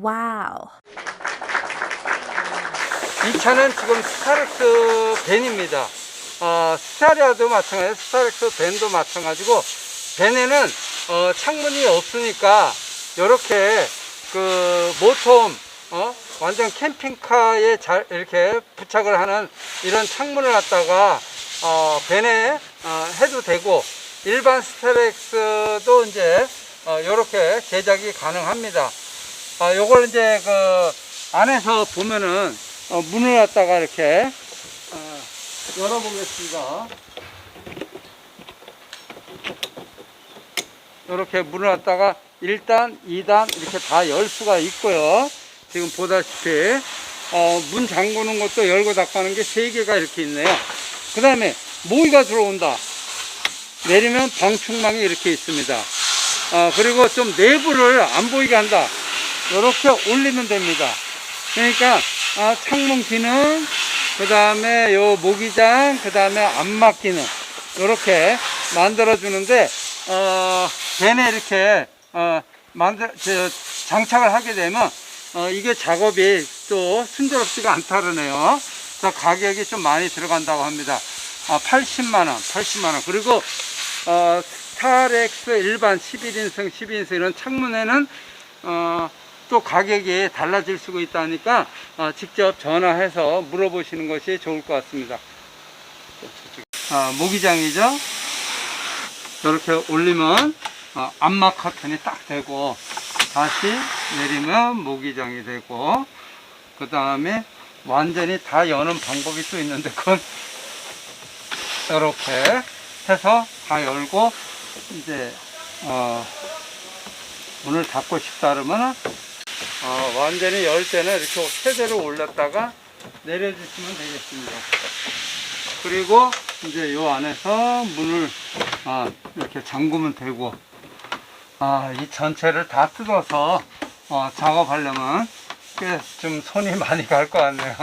Wow. 이 차는 지금 스타렉스 벤입니다. 어, 스타리아도 마찬가지, 스타렉스 벤도 마찬가지고, 벤에는 어, 창문이 없으니까, 이렇게 그 모톰, 어, 완전 캠핑카에 잘 이렇게 부착을 하는 이런 창문을 갖다가 어, 벤에 어, 해도 되고, 일반 스타렉스도 이제 어, 이렇게 제작이 가능합니다. 아, 요걸 이제 그 안에서 보면은 어, 문을 갖다가 이렇게 어, 열어보겠습니다. 이렇게 문을 갖다가 1단, 2단 이렇게 다 열 수가 있고요. 지금 보다시피 어, 문 잠그는 것도 열고 닫고 게세 개가 이렇게 있네요. 그 다음에 모기가 들어온다. 내리면 방충망이 이렇게 있습니다. 어, 그리고 좀 내부를 안 보이게 한다. 이렇게 올리면 됩니다. 그러니까 아, 창문 기능, 그 다음에 요 모기장, 그 다음에 안막 기능 이렇게 만들어 주는데 어, 벤에 이렇게 어, 만들 저, 장착을 하게 되면 어, 이게 작업이 또 순조롭지가 않다 그러네요. 그래서 가격이 좀 많이 들어간다고 합니다. 아, 80만 원, 80만 원. 그리고 어, 스타렉스 일반 11인승, 12인승 이런 창문에는 어, 또 가격이 달라질 수가 있다니까 어, 직접 전화해서 물어보시는 것이 좋을 것 같습니다. 아, 모기장이죠. 이렇게 올리면 어, 안막 커튼이 딱 되고 다시 내리면 모기장이 되고 그 다음에 완전히 다 여는 방법이 또 있는데 그건 이렇게 해서 다 열고 이제 어, 문을 닫고 싶다 그러면 어, 완전히 열 때는 이렇게 세대로 올렸다가 내려주시면 되겠습니다. 그리고 이제 요 안에서 문을 아, 이렇게 잠그면 되고 아, 이 전체를 다 뜯어서 어, 작업하려면 꽤 좀 손이 많이 갈 것 같네요.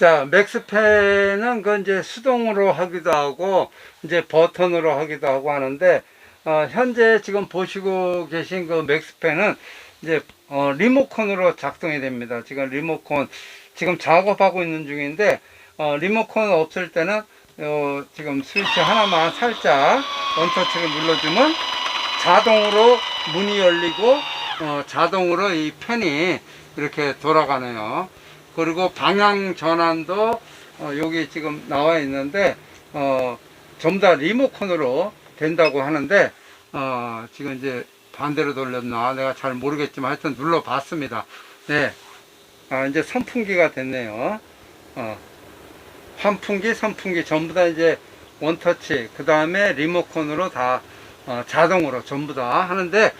자, 맥스펜은 그 이제 수동으로 하기도 하고 이제 버튼으로 하기도 하고 하는데 어, 현재 지금 보시고 계신 그 맥스펜은 이제 어, 리모컨으로 작동이 됩니다. 지금 리모컨 지금 작업하고 있는 중인데 어, 리모컨 없을 때는 어, 지금 스위치 하나만 살짝 원터치를 눌러주면 자동으로 문이 열리고 어, 자동으로 이 펜이 이렇게 돌아가네요. 그리고 방향 전환도 어, 여기 지금 나와 있는데 어, 전부 다 리모컨으로 된다고 하는데 어, 지금 이제 반대로 돌렸나 내가 잘 모르겠지만 하여튼 눌러 봤습니다. 네. 아, 이제 선풍기가 됐네요. 어, 환풍기, 선풍기 전부 다 이제 원터치, 그 다음에 리모컨으로 다 어, 자동으로 전부 다 하는데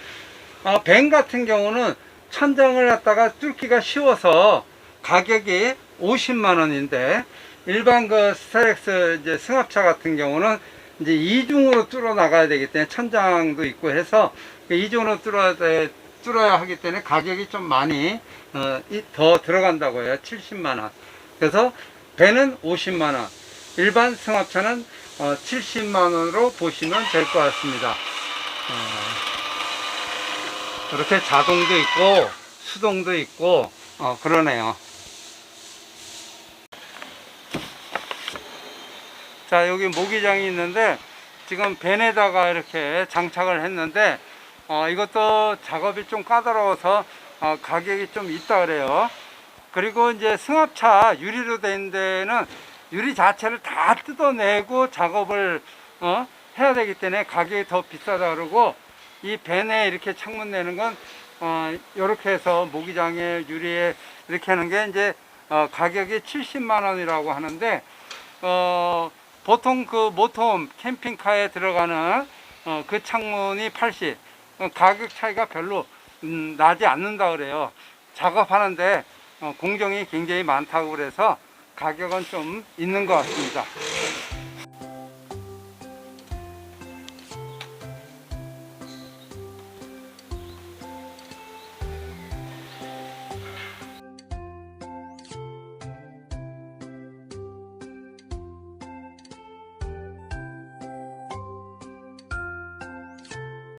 어, 벤 같은 경우는 천장을 갖다가 뚫기가 쉬워서 가격이 50만 원인데 일반 그 스타렉스 이제 승합차 같은 경우는 이제 이중으로 뚫어 나가야 되기 때문에 천장도 있고 해서 그 이중으로 뚫어야 돼, 뚫어야 하기 때문에 가격이 좀 많이 어, 이- 더 들어간다고 해요. 70만 원. 그래서 배는 50만 원, 일반 승합차는 어, 70만 원으로 보시면 될 것 같습니다. 어, 이렇게 자동도 있고 수동도 있고 어, 그러네요. 자 여기 모기장이 있는데 지금 벤에다가 이렇게 장착을 했는데 어, 이것도 작업이 좀 까다로워서 어, 가격이 좀 있다 그래요. 그리고 이제 승합차 유리로 된 데는 유리 자체를 다 뜯어내고 작업을 어, 해야 되기 때문에 가격이 더 비싸다 그러고 이 벤에 이렇게 창문 내는 건 어, 이렇게 해서 모기장에 유리에 이렇게 하는 게 이제 어, 가격이 70만 원이라고 하는데 어, 보통 그 모톰 캠핑카에 들어가는 어, 그 창문이 80 어, 가격 차이가 별로 음, 나지 않는다 그래요. 작업하는데 어, 공정이 굉장히 많다고 그래서 가격은 좀 있는 것 같습니다